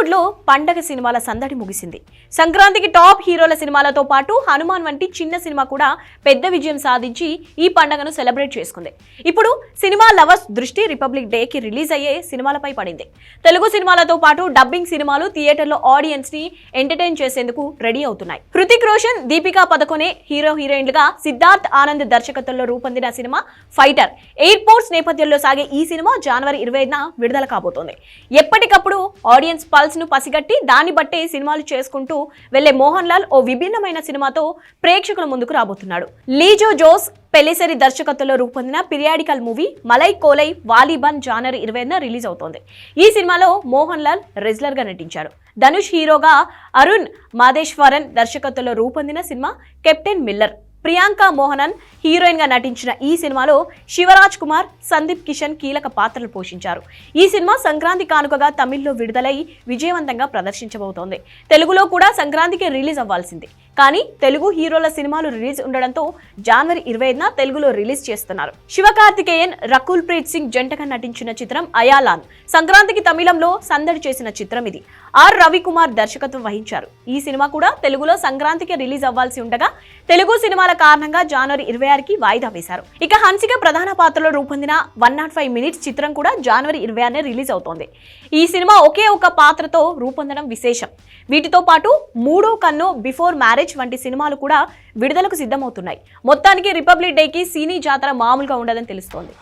టాలీవుడ్లో పండగ సినిమాల సందడి ముగిసింది. సంక్రాంతికి టాప్ హీరోల సినిమాలతో పాటు హనుమాన్ వంటి చిన్న సినిమా కూడా పెద్ద విజయం సాధించి ఈ పండగను సెలబ్రేట్ చేసుకుంది. ఇప్పుడు సినిమా లవర్స్ దృష్టి రిపబ్లిక్ డే కి రిలీజ్ అయ్యే సినిమాలపై పడింది. తెలుగు సినిమాలతో పాటు డబ్బింగ్ సినిమాలు థియేటర్లో ఆడియన్స్ని ఎంటర్టైన్ చేసేందుకు రెడీ అవుతున్నాయి. హృతిక్ రోషన్ దీపికా పదకొనే హీరో హీరోయిన్లుగా సిద్ధార్థ్ ఆనంద్ దర్శకత్వంలో రూపొందిన సినిమా ఫైటర్. ఎయిర్పోర్ట్స్ నేపథ్యంలో సాగే ఈ సినిమా జనవరి ఇరవై ఐదున విడుదల కాబోతోంది. ఎప్పటికప్పుడు ఆడియన్స్ పల్స్ ను పసిగట్టి దాన్ని బట్టే సినిమాలు చేసుకుంటూ వెళ్ళే మోహన్ లాల్ ఓ విభిన్నమైన సినిమాతో ప్రేక్షకుల ముందుకు రాబోతున్నాడు. లీజో జోస్ పెళ్ళిసరి దర్శకత్వంలో రూపొందిన periodical movie Malaikottai Vaaliban genre ఇరవైన రిలీజ్ అవుతోంది. ఈ సినిమాలో మోహన్ లాల్ రెజ్లర్గా నటించాడు ధనుష్ హీరోగా అరుణ్ మాదేశ్వరన్ దర్శకత్వంలో రూపొందిన cinema captain miller. Priyanka Mohanan హీరోయిన్గా నటించిన ఈ సినిమాలో శివరాజ్ కుమార్ సందీప్ కిషన్ కీలక పాత్రలు పోషించారు. ఈ సినిమా సంక్రాంతి కానుకగా తమిళ్ళో విడుదలై విజయవంతంగా ప్రదర్శించబోతోంది. తెలుగులో కూడా సంక్రాంతికి రిలీజ్ అవ్వాల్సింది. కానీ తెలుగు హీరోల సినిమాలు రిలీజ్ ఉండడంతో జనవరి ఇరవై ఐదున తెలుగులో రిలీజ్ చేస్తున్నారు. శివకార్తికేయన్ రకుల్ ప్రీత్ సింగ్ జంటగా నటించిన చిత్రం అయాలాన్. సంక్రాంతికి తమిళంలో సందడి చేసిన చిత్రం ఇది. ఆర్. రవికుమార్ దర్శకత్వం వహించారు. ఈ సినిమా కూడా తెలుగులో సంక్రాంతికి రిలీజ్ అవ్వాల్సి ఉండగా తెలుగు సినిమాల కారణంగా జనవరి ఇరవై ఆరుకి వాయిదా వేశారు. ఇక హన్సిక ప్రధాన పాత్రలో రూపొందిన వన్ నాట్ ఫైవ్ మినిట్స్ చిత్రం కూడా జనవరి ఇరవై ఆరునే రిలీజ్ అవుతోంది. ఈ సినిమా ఒకే ఒక పాత్రతో రూపొందడం విశేషం. వీటితో పాటు మూడో కన్ను బిఫోర్ మ్యారేజ్ వంటి సినిమాలు కూడా విడుదలకు సిద్ధమవుతున్నాయి. మొత్తానికి రిపబ్లిక్ డేకి సినీ జాతర మామూలుగా ఉండదని తెలుస్తోంది.